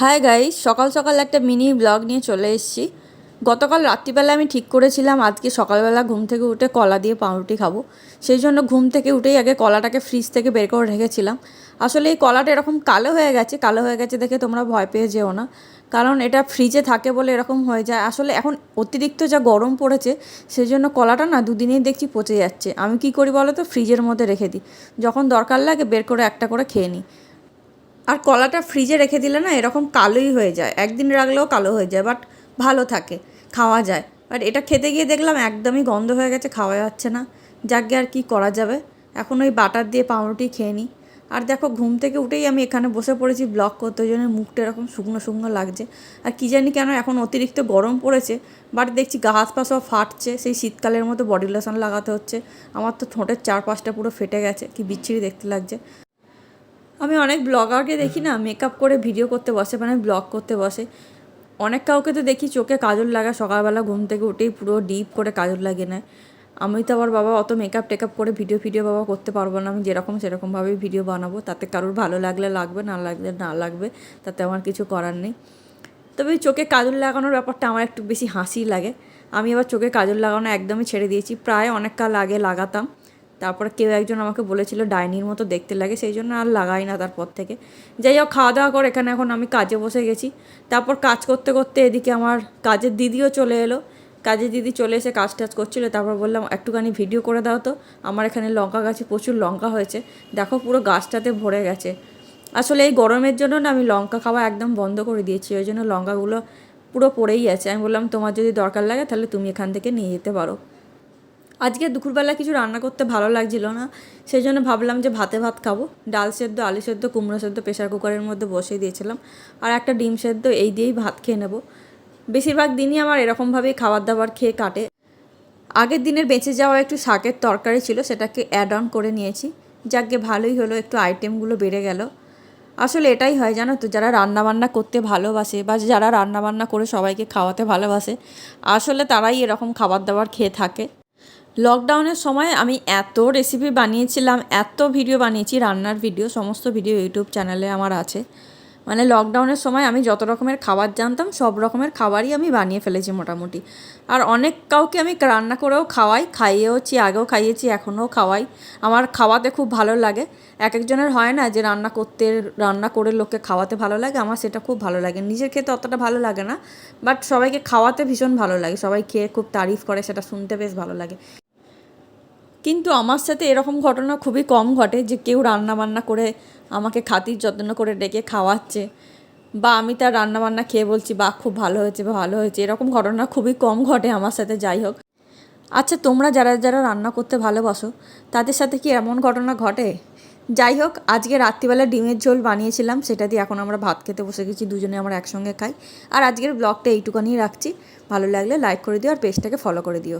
Hi guys সকাল সকাল একটা মিনি ব্লগ নিয়ে চলে এসেছি। গতকাল রাত্রিবেলা আমি ঠিক করেছিলাম, আজকে সকালবেলা ঘুম থেকে উঠে কলা দিয়ে পাউরুটি খাব। সেই জন্য ঘুম থেকে উঠেই আগে কলাটাকে ফ্রিজ থেকে বের করে রেখেছিলাম। আসলে এই কলাটা এরকম কালো হয়ে গেছে, কালো হয়ে গেছে দেখে তোমরা ভয় পেয়ে যেও না। কারণ এটা ফ্রিজে থাকে বলে এরকম হয়ে যায়। আসলে এখন অতিরিক্ত যা গরম পড়েছে, সেই জন্য কলাটা না দুদিনেই দেখছি পচে যাচ্ছে। আমি কি করি বলো তো? ফ্রিজের মধ্যে রেখে দিই। যখন দরকার লাগে বের করে একটা করে খেয়ে নিই। আর কলাটা ফ্রিজে রেখে দিলে না এরকম কালোই হয়ে যায়। একদিন রাখলেও কালো হয়ে যায় বাট ভালো থাকে, খাওয়া যায়। বাট এটা খেতে গিয়ে দেখলাম একদমই গন্ধ হয়ে গেছে, খাওয়া যাচ্ছে না। যাকে আর কি করা যাবে। এখন ওই বাটার দিয়ে পাউরুটি খেয়ে নিই। আর দেখো, ঘুম থেকে উঠেই আমি এখানে বসে পড়েছি ব্লগ করতে, ওই জন্য মুখটা এরকম শুকনো শুকনো লাগছে। আর কী জানি কেন এখন অতিরিক্ত গরম পড়েছে বাট দেখছি গা হাত পা সব ফাটছে, সেই শীতকালের মতো বডি লোশন লাগাতে হচ্ছে। আমার তো ঠোঁটের চার পাঁচটা পুরো ফেটে গেছে, কি বিচ্ছিরি দেখতে লাগছে। আমি অনেক ব্লগারকে দেখি না মেকআপ করে ভিডিও করতে বসে মানে ব্লগ করতে বসে। অনেক কাউকে তো দেখি চোখে কাজল লাগা, সকালবেলা ঘুম থেকে উঠেই পুরো ডিপ করে কাজল লাগিয়ে নেয়। আমি তো আবার বাবা অত মেকআপ টেকআপ করে ভিডিও ভিডিও বাবা করতে পারব না, আমি যেরকম সেরকমভাবেই ভিডিও বানাবো, তাতে কারোর ভালো লাগলে লাগবে, না লাগলে না লাগবে, তাতে আমার কিছু করার নেই। তবে চোখে কাজল লাগানোর ব্যাপারটা আমার একটু বেশি হাসি লাগে। আমি আবার চোখে কাজল লাগানো একদমই ছেড়ে দিয়েছি, প্রায় অনেক কাল আগে লাগাতাম। তারপরে কেউ একজন আমাকে বলেছিল ডাইনির মতো দেখতে লাগে, সেই জন্য আর লাগাই না তারপর থেকে। যাই হোক, খাওয়া দাওয়া করে, এখানে এখন আমি কাজে বসে গেছি। তারপর কাজ করতে করতে এদিকে আমার কাজের দিদিও চলে এলো। কাজের দিদি চলে এসে কাজ টাজ করছিল, তারপর বললাম, একটুখানি ভিডিও করে দাও তো। আমার এখানে লঙ্কা গাছে প্রচুর লঙ্কা হয়েছে। দেখো পুরো গাছটাতে ভরে গেছে। আসলে এই গরমের জন্য না আমি লঙ্কা খাওয়া একদম বন্ধ করে দিয়েছি, ওই জন্য লঙ্কাগুলো পুরো পড়েই আছে। আমি বললাম, তোমার যদি দরকার লাগে তাহলে তুমি এখান থেকে নিয়ে যেতে পারো। আজকে দুপুরবেলা কিছু রান্না করতে ভালো লাগছিল না সেই জন্য ভাবলাম যে ভাতে ভাত খাব। ডাল সেদ্ধ, আলু সেদ্ধ, কুমড়ো সেদ্ধ প্রেশার কুকারের মধ্যে বসিয়ে দিয়েছিলাম। আর একটা ডিম সেদ্ধ, এই দিয়েই ভাত খেয়ে নেব। বেশিরভাগ দিনই আমার এরকমভাবেই খাবার দাবার খেয়ে কাটে। আগের দিনের বেঁচে যাওয়া একটু শাকের তরকারি ছিল, সেটাকে অ্যাড অন করে নিয়েছি। যাকে ভালোই হলো, একটু আইটেমগুলো বেড়ে গেল। আসলে এটাই হয়, জানো তো, যারা রান্নাবান্না করতে ভালোবাসে বা যারা রান্নাবান্না করে সবাইকে খাওয়াতে ভালোবাসে, আসলে তারাই এরকম খাবার দাবার খেয়ে থাকে। লকডাউনের সময় আমি এত রেসিপি বানিয়েছিলাম, এত ভিডিও বানিয়েছি, রান্নার ভিডিও সমস্ত ভিডিও ইউটিউব চ্যানেলে আমার আছে। মানে লকডাউনের সময় আমি যত রকমের খাবার জানতাম, সব রকমের খাবারই আমি বানিয়ে ফেলেছি মোটামুটি। আর অনেক কাউকে আমি রান্না করেও খাওয়াই, খাইয়েওছি, আগেও খাইয়েছি, এখনও খাওয়াই। আমার খাওয়াতে খুব ভালো লাগে। এক একজনের হয় না যে রান্না করতে, রান্না করে লোককে খাওয়াতে ভালো লাগে, আমার সেটা খুব ভালো লাগে। নিজের খেতে অতটা ভালো লাগে না বাট সবাইকে খাওয়াতে ভীষণ ভালো লাগে। সবাই খেয়ে খুব তারিফ করে, সেটা শুনতে বেশ ভালো লাগে। কিন্তু আমার সাথে এরকম ঘটনা খুবই কম ঘটে যে কেউ রান্না বান্না করে আমাকে খাতির যত্ন করে ডেকে খাওয়াচ্ছে বা আমি তার রান্না বান্না খেয়ে বলছি বা খুব ভালো হয়েছে, বা ভালো হয়েছে। এরকম ঘটনা খুবই কম ঘটে আমার সাথে, যাই হোক। আচ্ছা তোমরা যারা যারা রান্না করতে ভালোবাসো, তাদের সাথে কি এমন ঘটনা ঘটে? যাই হোক, আজকে রাত্রিবেলা ডিমের ঝোল বানিয়েছিলাম, সেটা দিয়ে এখন আমরা ভাত খেতে বসে গেছি, দুজনে আমরা একসঙ্গে খাই। আর আজকের ব্লগটা এইটুকানি রাখছি। ভালো লাগলে লাইক করে দিও আর পেজটাকে ফলো করে দিও।